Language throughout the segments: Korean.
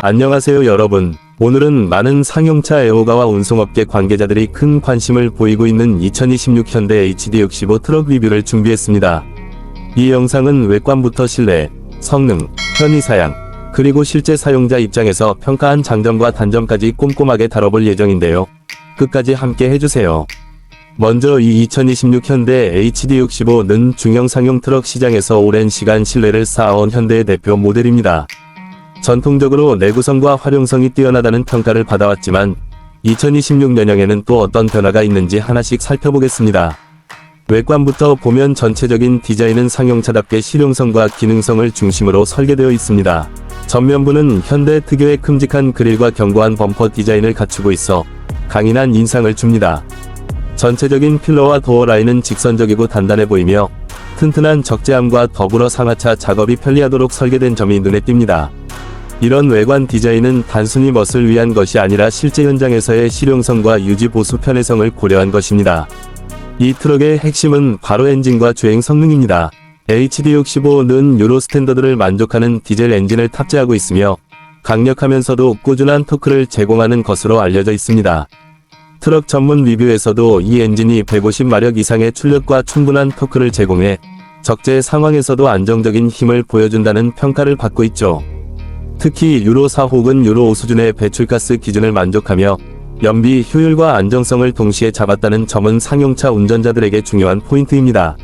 안녕하세요 여러분. 오늘은 많은 상용차 애호가와 운송업계 관계자들이 큰 관심을 보이고 있는 2026 현대 HD65 트럭 리뷰를 준비했습니다. 이 영상은 외관부터 실내, 성능, 편의 사양, 그리고 실제 사용자 입장에서 평가한 장점과 단점까지 꼼꼼하게 다뤄볼 예정인데요. 끝까지 함께 해주세요. 먼저 이 2026 현대 HD65는 중형 상용 트럭 시장에서 오랜 시간 신뢰를 쌓아온 현대의 대표 모델입니다. 전통적으로 내구성과 활용성이 뛰어나다는 평가를 받아왔지만 2026년형에는 또 어떤 변화가 있는지 하나씩 살펴보겠습니다. 외관부터 보면 전체적인 디자인은 상용차답게 실용성과 기능성을 중심으로 설계되어 있습니다. 전면부는 현대 특유의 큼직한 그릴과 견고한 범퍼 디자인을 갖추고 있어 강인한 인상을 줍니다. 전체적인 필러와 도어 라인은 직선적이고 단단해 보이며 튼튼한 적재함과 더불어 상하차 작업이 편리하도록 설계된 점이 눈에 띕니다. 이런 외관 디자인은 단순히 멋을 위한 것이 아니라 실제 현장에서의 실용성과 유지 보수 편의성을 고려한 것입니다. 이 트럭의 핵심은 바로 엔진과 주행 성능입니다. HD65는 유로 스탠더드를 만족하는 디젤 엔진을 탑재하고 있으며 강력하면서도 꾸준한 토크를 제공하는 것으로 알려져 있습니다. 트럭 전문 리뷰에서도 이 엔진이 150마력 이상의 출력과 충분한 토크를 제공해 적재 상황에서도 안정적인 힘을 보여준다는 평가를 받고 있죠. 특히 유로 4 혹은 유로 5 수준의 배출가스 기준을 만족하며 연비 효율과 안정성을 동시에 잡았다는 점은 상용차 운전자들에게 중요한 포인트입니다.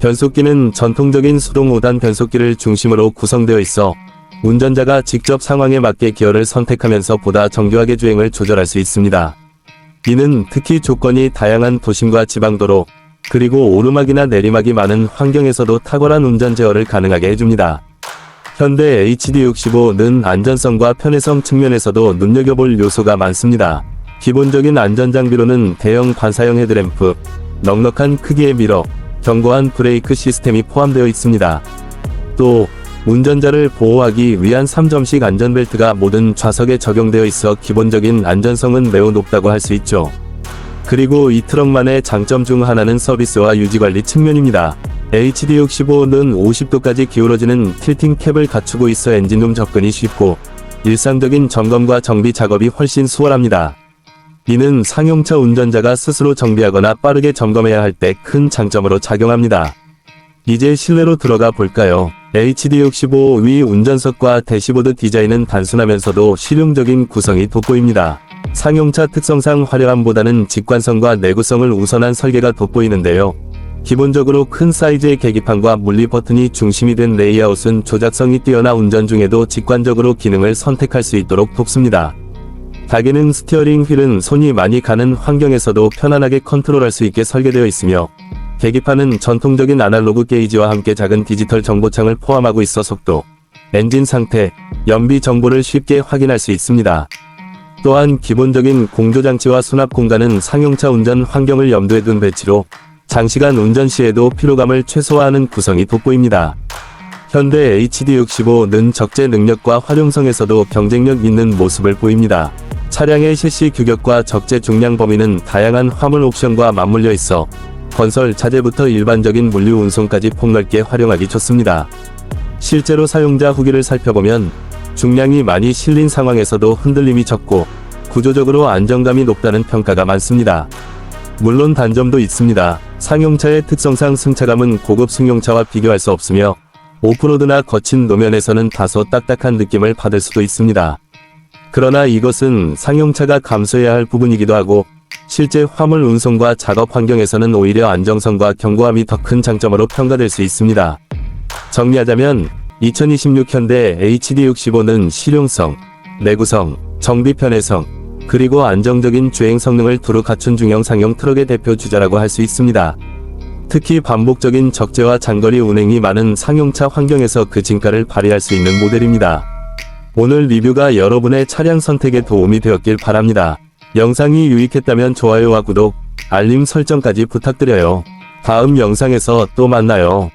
변속기는 전통적인 수동 5단 변속기를 중심으로 구성되어 있어 운전자가 직접 상황에 맞게 기어를 선택하면서 보다 정교하게 주행을 조절할 수 있습니다. 이는 특히 조건이 다양한 도심과 지방도로 그리고 오르막이나 내리막이 많은 환경에서도 탁월한 운전 제어를 가능하게 해줍니다. 현대 HD65는 안전성과 편의성 측면에서도 눈여겨볼 요소가 많습니다. 기본적인 안전장비로는 대형 반사형 헤드램프, 넉넉한 크기의 미러, 견고한 브레이크 시스템이 포함되어 있습니다. 또 운전자를 보호하기 위한 3점식 안전벨트가 모든 좌석에 적용되어 있어 기본적인 안전성은 매우 높다고 할 수 있죠. 그리고 이 트럭만의 장점 중 하나는 서비스와 유지관리 측면입니다. HD65는 50도까지 기울어지는 틸팅 캡을 갖추고 있어 엔진룸 접근이 쉽고 일상적인 점검과 정비 작업이 훨씬 수월합니다. 이는 상용차 운전자가 스스로 정비하거나 빠르게 점검해야 할 때 큰 장점으로 작용합니다. 이제 실내로 들어가 볼까요? HD65 위 운전석과 대시보드 디자인은 단순하면서도 실용적인 구성이 돋보입니다. 상용차 특성상 화려함보다는 직관성과 내구성을 우선한 설계가 돋보이는데요. 기본적으로 큰 사이즈의 계기판과 물리 버튼이 중심이 된 레이아웃은 조작성이 뛰어나 운전 중에도 직관적으로 기능을 선택할 수 있도록 돕습니다. 다기능 스티어링 휠은 손이 많이 가는 환경에서도 편안하게 컨트롤할 수 있게 설계되어 있으며 계기판은 전통적인 아날로그 게이지와 함께 작은 디지털 정보창을 포함하고 있어 속도, 엔진 상태, 연비 정보를 쉽게 확인할 수 있습니다. 또한 기본적인 공조장치와 수납 공간은 상용차 운전 환경을 염두에 둔 배치로 장시간 운전 시에도 피로감을 최소화하는 구성이 돋보입니다. 현대 HD65는 적재 능력과 활용성에서도 경쟁력 있는 모습을 보입니다. 차량의 실시 규격과 적재 중량 범위는 다양한 화물 옵션과 맞물려 있어 건설 자재부터 일반적인 물류 운송까지 폭넓게 활용하기 좋습니다. 실제로 사용자 후기를 살펴보면 중량이 많이 실린 상황에서도 흔들림이 적고 구조적으로 안정감이 높다는 평가가 많습니다. 물론 단점도 있습니다. 상용차의 특성상 승차감은 고급 승용차와 비교할 수 없으며 오프로드나 거친 노면에서는 다소 딱딱한 느낌을 받을 수도 있습니다. 그러나 이것은 상용차가 감수해야 할 부분이기도 하고 실제 화물 운송과 작업 환경에서는 오히려 안정성과 견고함이 더 큰 장점으로 평가될 수 있습니다. 정리하자면 2026 현대 HD65는 실용성, 내구성, 정비 편의성, 그리고 안정적인 주행 성능을 두루 갖춘 중형 상용 트럭의 대표 주자라고 할 수 있습니다. 특히 반복적인 적재와 장거리 운행이 많은 상용차 환경에서 그 진가를 발휘할 수 있는 모델입니다. 오늘 리뷰가 여러분의 차량 선택에 도움이 되었길 바랍니다. 영상이 유익했다면 좋아요와 구독, 알림 설정까지 부탁드려요. 다음 영상에서 또 만나요.